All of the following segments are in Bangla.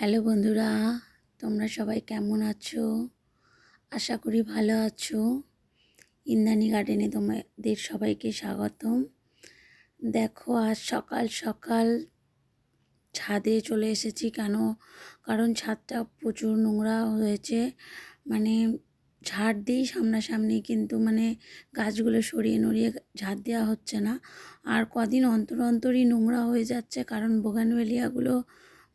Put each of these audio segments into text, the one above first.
হ্যালো বন্ধুরা, তোমরা সবাই কেমন আছো? আশা করি ভালো আছো। ইন্দানি গার্ডেনে তোমাদের সবাইকে স্বাগতম। দেখো, আজ সকাল সকাল ছাদে চলে এসেছি কেন? কারণ ছাদটা প্রচুর নোংরা হয়েছে। মানে ঝাড় দিই সামনাসামনি, কিন্তু মানে গাছগুলো সরিয়ে নড়িয়ে ঝাড় দেওয়া হচ্ছে না। আর কদিন অন্তর অন্তরই নোংরা হয়ে যাচ্ছে, কারণ বোগানভেলিয়াগুলো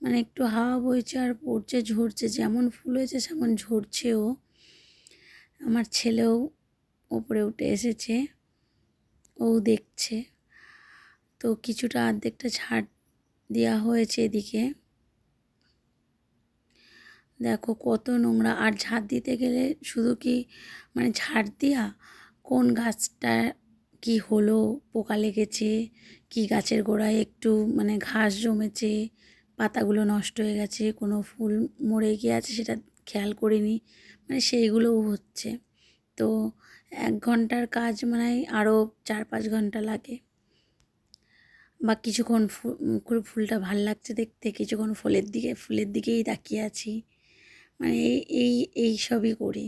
মানে একটু হাওয়া বইছে আর পড়ছে, ঝরছে, যেমন ফুল হয়েছে সেমন ঝরছেও। আমার ছেলেও ওপরে উঠে এসেছে, ও দেখছে। তো কিছুটা অর্ধেকটা ছাড় দেওয়া হয়েছে এদিকে। দেখো কত নোংরা, আর ঝাড় দিতে গেলে শুধু কি মানে ঝাড় দেওয়া কোন গাছটা কি হলো? পোকা লেগেছে? কি গাছের গোড়ায় একটু মানে ঘাস জমেছে? পাতাগুলো নষ্ট হয়ে গেছে, কোনো ফুল মরে গিয়ে আছে সেটা খেয়াল করিনি মানে সেইগুলোও হচ্ছে। তো এক ঘণ্টার কাজ মানে আরও চার পাঁচ ঘণ্টা লাগে। বা কিছুক্ষণ ফুল ফুলটা ভালো লাগছে দেখতে, কিছুক্ষণ ফুলের দিকে, ফুলের দিকেই তাকিয়ে আছি। মানে এই এই এই সবই করি।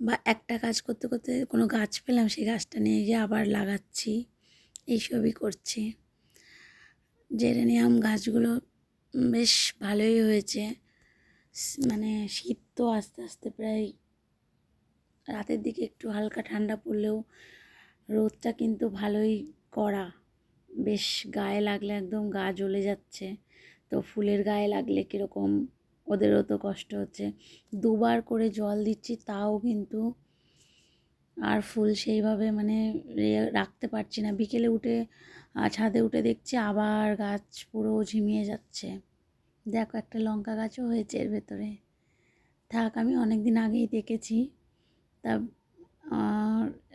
বা একটা কাজ করতে করতে কোনো গাছ পেলাম, সেই গাছটা নিয়ে গিয়ে আবার লাগাচ্ছি। এইসবই করছি। জেরেনিয়াম গাছগুলো বেশ ভালোই হয়েছে। মানে শীত তো আস্তে আস্তে প্রায় রাতের দিকে একটু হালকা ঠান্ডা পড়লেও রোদটা কিন্তু ভালোই কড়া। বেশ গায়ে লাগলে একদম গা জ্বলে যাচ্ছে। তো ফুলের গায়ে লাগলে কীরকম ওদেরও তো কষ্ট হচ্ছে। দুবার করে জল দিচ্ছি তাও কিন্তু আর ফুল সেইভাবে মানে রাখতে পারছি না। বিকেলে উঠে ছাদে উঠে দেখছি আবার গাছ পুরো ঝিমিয়ে যাচ্ছে। দেখো একটা লঙ্কা গাছও হয়েছে এর ভেতরে। থাক, আমি অনেক দিন আগেই দেখেছি। তা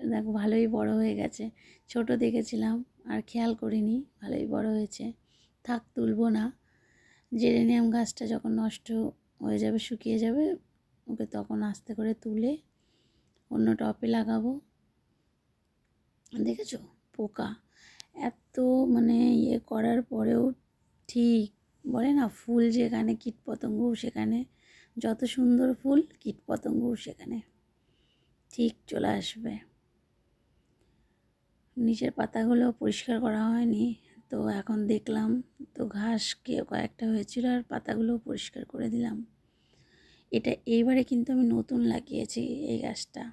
দেখো ভালোই বড় হয়ে গেছে। ছোট দেখেছিলাম, আর খেয়াল করিনি, ভালোই বড় হয়েছে। থাক, তুলবো না। জেরেনিয়াম গাছটা যখন নষ্ট হয়ে যাবে, শুকিয়ে যাবে, ওকে তখন আস্তে করে তুলে অন্য টপে লাগাবো। দেখেছ? পোকা। এত মানে ইয়ে করার পরেও ঠিক বলে না, ফুল যেখানে কীটপতঙ্গও সেখানে, যত সুন্দর ফুল কীটপতঙ্গও সেখানে, ঠিক চলে আসবে। নিচের পাতাগুলো পরিষ্কার করা হয়নি, তো এখন দেখলাম তো ঘাস কয়েকটা হয়েছিল আর পাতাগুলো পরিষ্কার করে দিলাম। এটা এইবারে কিন্তু আমি নতুন লাগিয়েছি এই গাছটা।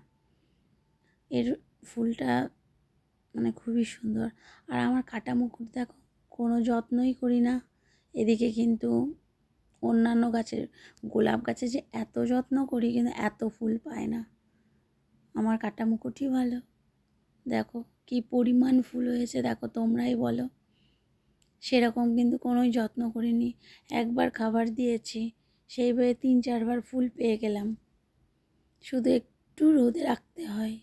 এর ফুলটা মানে খুবই সুন্দর। আর আমার কাটা মুকুট দেখো, কোনো যত্নই করি না। এদিকে কিন্তু অন্যান্য গাছের, গোলাপ গাছে যে এত যত্ন করি কিন্তু এত ফুল পায় না। আমার কাটা মুকুটই ভালো। দেখো কি পরিমাণ ফুল হয়েছে, দেখো তোমরাই বলো। সেরকম কিন্তু কোনোই যত্ন করিনি। একবার খাবার দিয়েছি সেইভাবে তিন চারবার ফুল পেয়ে গেলাম। শুধু একটু রোদে রাখতে হয়।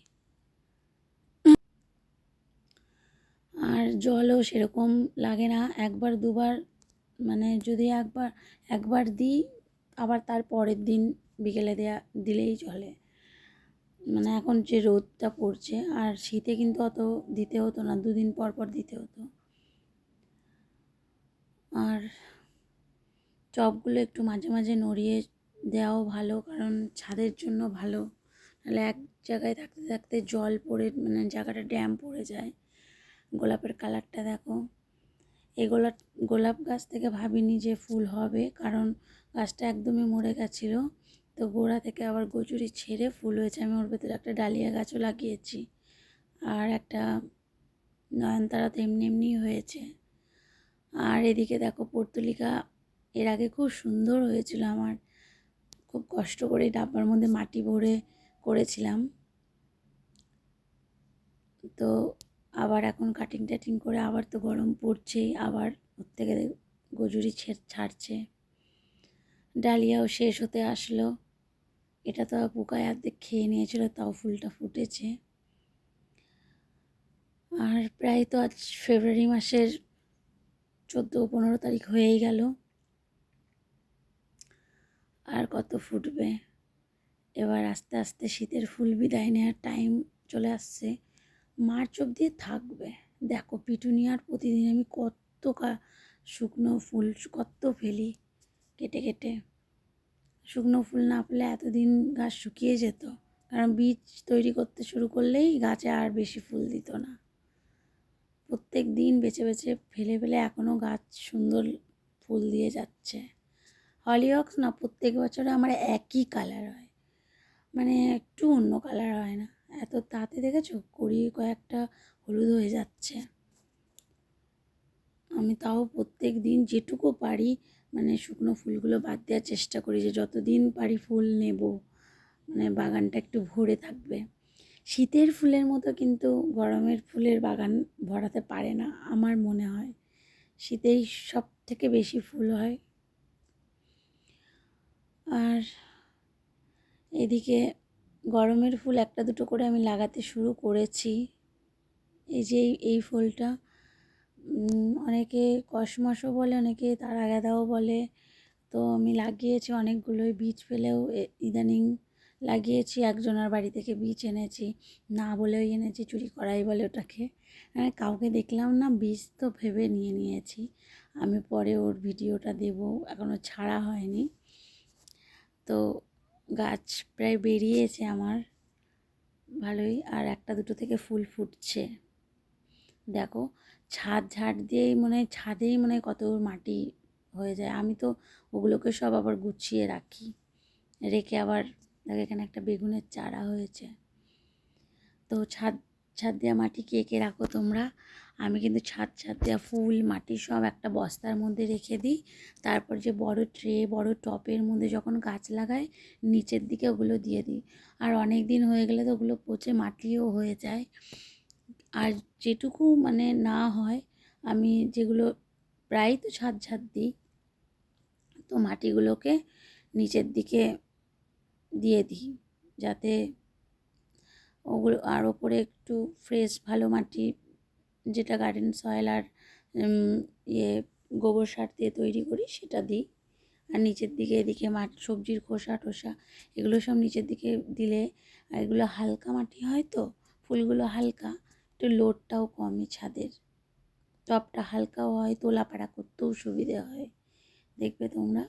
আর জলও সেরকম লাগে না। একবার দুবার মানে যদি একবার একবার দিই, আবার তার পরের দিন বিকেলে দেয়া, দিলেই চলে। মানে এখন যে রোদটা পড়ছে, আর শীতে কিন্তু অত দিতে হতো না, দুদিন পর পর দিতে হতো। আর চপগুলো একটু মাঝে মাঝে নড়িয়ে দেওয়াও ভালো, কারণ ছাদের জন্য ভালো। নাহলে এক জায়গায় থাকতে থাকতে জল পড়ে মানে জায়গাটা ড্যাম পড়ে যায়। গোলাপের কালারটা দেখো। এই গোলাপ গোলাপ গাছ থেকে ভাবিনি যে ফুল হবে, কারণ গাছটা একদমই মরে গেছিল। তো গোড়া থেকে আবার গজুরি ছেড়ে ফুল হয়েছে। আমি ওর ভেতরে একটা ডালিয়া গাছও লাগিয়েছি। আর একটা নয়নতারা তো এমনি এমনি হয়েছে। আর এদিকে দেখো পর্তুলিকা, এর আগে খুব সুন্দর হয়েছিল আমার। খুব কষ্ট করে ডাব্বার মধ্যে মাটি ভরে করেছিলাম। তো আবার এখন কাটিং টাটিং করে আবার তো গরম পড়ছেই আবার ওর থেকে গজুরি ছাড়ছে। ডালিয়াও শেষ হতে আসলো। এটা তো পোকায় অর্ধেক খেয়ে নিয়েছিল, তাও ফুলটা ফুটেছে। আর প্রায় তো আজ ফেব্রুয়ারি মাসের চোদ্দ পনেরো তারিখ হয়েই গেল। আর কত ফুটবে? এবার আস্তে আস্তে শীতের ফুল বিদায় নেওয়ার টাইম চলে আসছে। মার্চ অবধি থাকবে। দেখো, পিটুনিয়ার প্রতিদিন আমি কত শুকনো ফুল কত ফেলি কেটে কেটে। শুকনো ফুল না পেলে এতদিন গাছ শুকিয়ে যেত। কারণ বীজ তৈরি করতে শুরু করলেই গাছে আর বেশি ফুল দিত না। প্রত্যেক দিন বেছে বেছে ফেলে ফেলে এখনও গাছ সুন্দর ফুল দিয়ে যাচ্ছে। হলিঅক্স না, প্রত্যেক বছরে আমার একই কালার হয়। মানে একটু অন্য কালার হয় না। এত তাতে দেখেছ? কড়ি কয়েকটা হলুদ হয়ে যাচ্ছে। আমি তাও প্রত্যেক দিন যেটুকু পারি মানে শুকনো ফুলগুলো বাদ দেওয়ার চেষ্টা করি যে যতদিন পারি ফুল নেব। মানে বাগানটা একটু ভরে থাকবে। শীতের ফুলের মতো কিন্তু গরমের ফুলের বাগান ভরাতে পারে না, আমার মনে হয়। শীতেই সব থেকে বেশি ফুল হয়। আর এদিকে গরমের ফুল একটা দুটো করে আমি লাগাতে শুরু করেছি। এই যে এই- ফুলটা অনেকে কসমসও বলে, অনেকে তারা গাঁদাও বলে। তো আমি লাগিয়েছি অনেকগুলোই বীজ ফেলেও ইদানিং লাগিয়েছি, একজনের বাড়ি থেকে বীজ এনেছি, না বলেও এনেছি, চুরি করাই বলে ওটাকে। হ্যাঁ কাউকে দেখলাম না, বীজ তো ভেবে নিয়ে নিয়েছি। আমি পরে ওর ভিডিওটা দেব এখনও ছাড়া হয়নি। তো গাছ প্রায় বেরিয়েছে আমার। ভালোই। আর একটা দুটো থেকে ফুল ফুটছে। দেখো, ছাদ ঝাড় দিয়েই মনে হয়, ছাদেই মনে কত মাটি হয়ে যায়। আমি তো ওগুলোকে সব আবার গুছিয়ে রাখি। রেখে আবার, দেখো এখানে একটা বেগুনের চারা হয়েছে। তো ছাদ ছাদ দেওয়া মাটি কে কে রাখো তোমরা? আমি কিন্তু ছাদ ছাদ দেওয়া ফুল, মাটি সব একটা বস্তার মধ্যে রেখে দিই। তারপর যে বড় ট্রে, বড় টপের মধ্যে যখন গাছ লাগাই, নিচের দিকে ওগুলো দিয়ে দিই। আর অনেক দিন হয়ে গেলে তো ওগুলো পচে মাটিও হয়ে যায়। আর যেটুকু মানে না হয়, আমি যেগুলো প্রায় তো ছাদ ছাদ দিই, তো মাটিগুলোকে নিচের দিকে দিয়ে দিই। যাতে ওগুলো আর ওপরে একটু ফ্রেশ ভালো মাটি, যেটা গার্ডেন সয়েল আর ইয়ে গোবর সার দিয়ে তৈরি করি সেটা দিই। আর নিচের দিকে এদিকে মাঠ, সবজির খোসা টোসা, এগুলো সব নিচের দিকে দিলে এগুলো হালকা মাটি হয় তো, ফুলগুলো হালকা একটু লোডটাও কমে ছাদের। টপটা হালকাও হয়, তোলাপাড়া করতেও সুবিধে হয়। দেখবে তোমরা?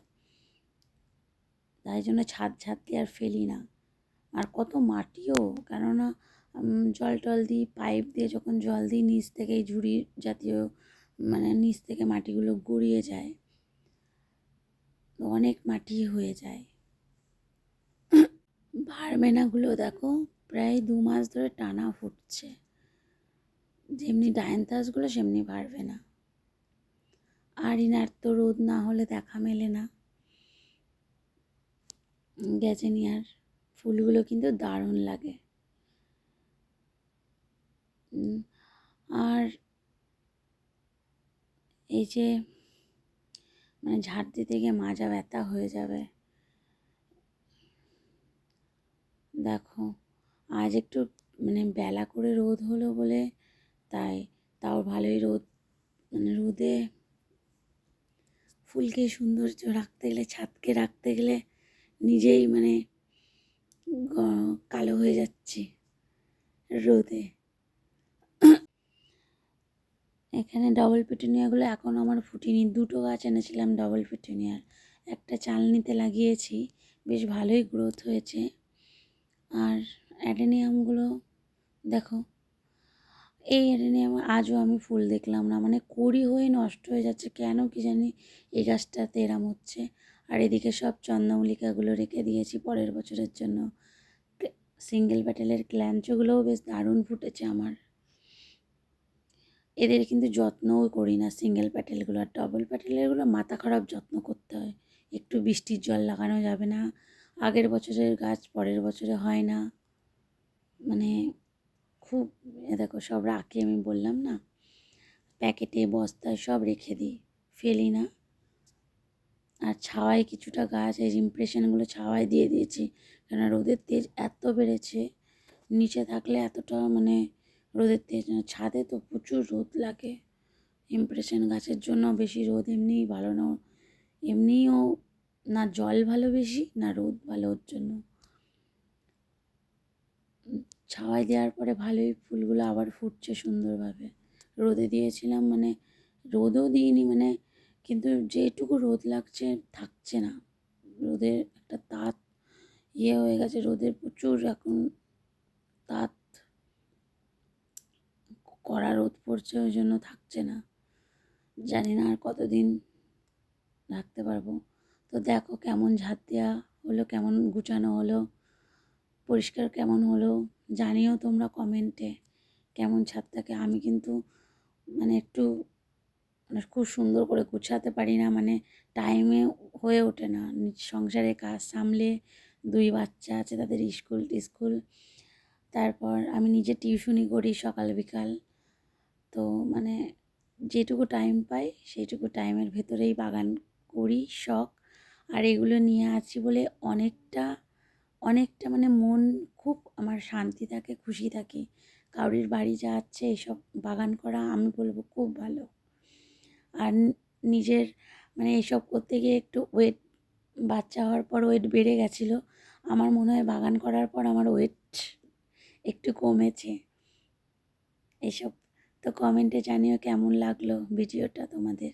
তাই জন্য ছাদ ছাদ দিয়ে আর ফেলি না। আর কত মাটিও কেননা জল টল দিই পাইপ দিয়ে যখন জল দিই নিচ থেকেই ঝুড়ি জাতীয় মানে নিচ থেকে মাটিগুলো গড়িয়ে যায় অনেক মাটি হয়ে যায়। ভারবেনাগুলো দেখো, প্রায় দু মাস ধরে টানা ফুটছে। যেমনি ডায়ান্থাসগুলো সেমনি পারবে না আর ইনার তো রোদ না হলে দেখা মেলে না। গ্যাজেনিয়ার ফুলগুলো কিন্তু দারুণ লাগে। আর এই যে মানে ঝাড় দিতে গিয়ে মাজা ব্যথা হয়ে যাবে। দেখো, আজ একটু মানে বেলা করে রোদ হলো বলে, তাই তাও ভালোই রোদ মানে রোদে ফুলকে সৌন্দর্য রাখতে গেলে, ছাদকে রাখতে গেলে নিজেই মানে কালো হয়ে যাচ্ছে রোদে। এখানে ডবল পিটুনিয়াগুলো এখন আমার ফুটিনি। দুটো গাছ এনেছিলাম ডবল পিটুনিয়ার একটা চালনিতে লাগিয়েছি। বেশ ভালোই গ্রোথ হয়েছে। আর অ্যাডেনিয়ামগুলো দেখো, এই অ্যাডেনিয়াম আজও আমি ফুল দেখলাম না। মানে কড়ি হয়ে নষ্ট হয়ে যাচ্ছে। কেন কি জানি এই গাছটাতে এরাম হচ্ছে। আর এদিকে সব চন্দ্রমল্লিকাগুলো রেখে দিয়েছি পরের বছরের জন্য। সিঙ্গেল প্যাটেলের ক্ল্যাঞ্চগুলোও বেশ দারুণ ফুটেছে আমার। এদের কিন্তু যত্নও করি না সিঙ্গেল প্যাটেলগুলো আর ডবল প্যাটেলেরগুলো মাথা খারাপ যত্ন করতে হয়। একটু বৃষ্টির জল লাগানো যাবে না। আগের বছরের গাছ পরের বছরে হয় না। মানে খুব, এ দেখো সব রাখি আমি বললাম না? প্যাকেটে, বস্তায় সব রেখে দিই। ফেলি না। আর ছাওয়ায় কিছুটা গাছ এই ইমপ্রেশনগুলো ছাওয়ায় দিয়ে দিয়েছি। কেন রোদের তেজ এত বেড়েছে নিচে থাকলে এতটা মানে রোদের তেজ ছাদে তো প্রচুর রোদ লাগে। ইমপ্রেশন গাছের জন্য বেশি রোদ এমনিই ভালো না এমনিও না জল ভালো বেশি না রোদ ভালো ওর জন্য। উম, ছাওয়ায় দেওয়ার পরে ভালোই ফুলগুলো আবার ফুটছে সুন্দরভাবে। রোদে দিয়েছিলাম মানে রোদও দিইনি মানে কিন্তু যেটুকু রোদ লাগছে, থাকছে না। রোদের একটা তাপ ইয়ে হয়ে গেছে, রোদের প্রচুর এখন তাপ কড়া রোদ পড়ছে, ওই জন্য থাকছে না। জানি না আর কতদিন রাখতে পারব। তো দেখো কেমন ঝাঁত দেওয়া হলো, কেমন গুছানো হলো, পরিষ্কার কেমন হলো, জানিও তোমরা কমেন্টে। কেমন ছাদটাকে, আমি কিন্তু মানে একটু মানে খুব সুন্দর করে গুছাতে পারি না মানে টাইমে হয়ে ওঠে না। সংসারে কাজ সামলে দুই বাচ্চা আছে তাদের স্কুল টিস্কুল। তারপর আমি নিজে টিউশনি করি সকাল বিকাল। তো মানে যেটুকু টাইম পাই সেইটুকু টাইমের ভেতরেই বাগান করি, শখ। আর এগুলো নিয়ে আছি বলে অনেকটা অনেকটা মানে মন খুব আমার শান্তি থাকে, খুশি থাকে। কাউরির বাড়ি যাচ্ছে এইসব বাগান করা আমি বলব খুব ভালো। আর নিজের মানে এইসব করতে গিয়ে একটু ওয়েট বাচ্চা হওয়ার পর ওয়েট বেড়ে গেছিল। আমার মনে হয় বাগান করার পর আমার ওয়েট একটু কমেছে। এসব তো কমেন্টে জানিও কেমন লাগল ভিডিওটা তোমাদের।